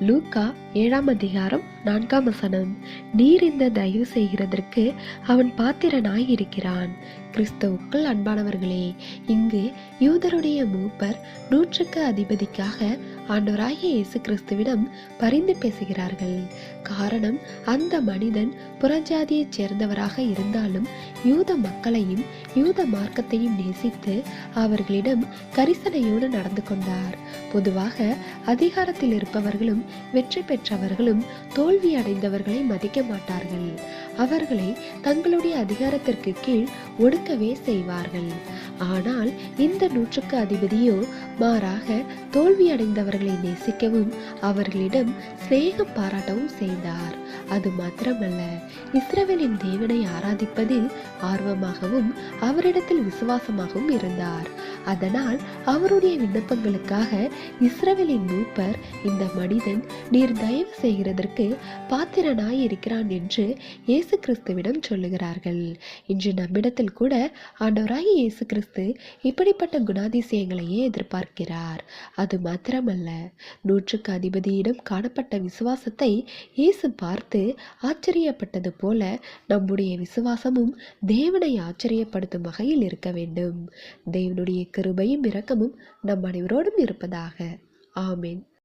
லூக்கா ஏழாம் அதிகாரம் நான்காம் வசனம். நீர் இந்த தயவு செய்கிறதற்கு அவன் பாத்திரனாய் இருக்கிறான் கிறிஸ்தவுக்குள் அன்பானவர்களே இங்கு யூதருடைய மூப்பர் நூற்றுக்கு அதிபதிக்காக ஆண்டவராகிய இயேசு கிறிஸ்துவிடம் பரிந்து பேசுகிறார்கள். காரணம் அந்த மனிதன் புறஜாதியைச் சேர்ந்தவராக இருந்தாலும் யூத மக்களையும் யூத மார்க்கத்தையும் நேசித்து அவர்களிடம் கரிசனையோடு நடந்து கொண்டார். பொதுவாக அதிகாரத்தில் இருப்பவர்களும் வெற்றி பெற்றவர்களும் தோல்வி அடைந்தவர்களை மதிக்க மாட்டார்கள். அவர்களை தங்களுடைய அதிகாரத்திற்கு கீழ் ஒடுக்கவே செய்வார்கள். ஆனால் இந்த நூற்றுக்கு அதிபதியோ மாறாக தோல்வி அடைந்தவர்கள் நேசிக்கவும் அவர்களிடம் சிநேகம் பாராட்டவும் செய்தார். அது மாத்திரமல்ல இஸ்ரவேலின் தேவனை ஆராதிப்பதில் ஆர்வமாகவும் அவரிடத்தில் விசுவாசமாகவும் இருந்தார். அதனால் அவருடைய விண்ணப்பங்களுக்காக இஸ்ரவேலின் மூப்பர் இந்த மனிதன் நீர் தயவு செய்கிறதற்கு பாத்திரனாய் இருக்கிறான் என்று இயேசு கிறிஸ்துவிடம் சொல்லுகிறார்கள். இன்று நம்மிடத்தில் கூட ஆண்டவராகி இயேசு கிறிஸ்து இப்படிப்பட்ட குணாதிசயங்களையே எதிர்பார்க்கிறார். அது மாத்திரமல்ல நூற்றுக்கு அதிபதியிடம் காணப்பட்ட விசுவாசத்தை இயேசு பார்த்து ஆச்சரியப்பட்டது போல நம்முடைய விசுவாசமும் தேவனை ஆச்சரியப்படுத்தும் வகையில் இருக்க வேண்டும். தேவனுடைய கிருபையும் இரக்கமும் நம் அனைவரோடும் இருப்பதாக. ஆமேன்.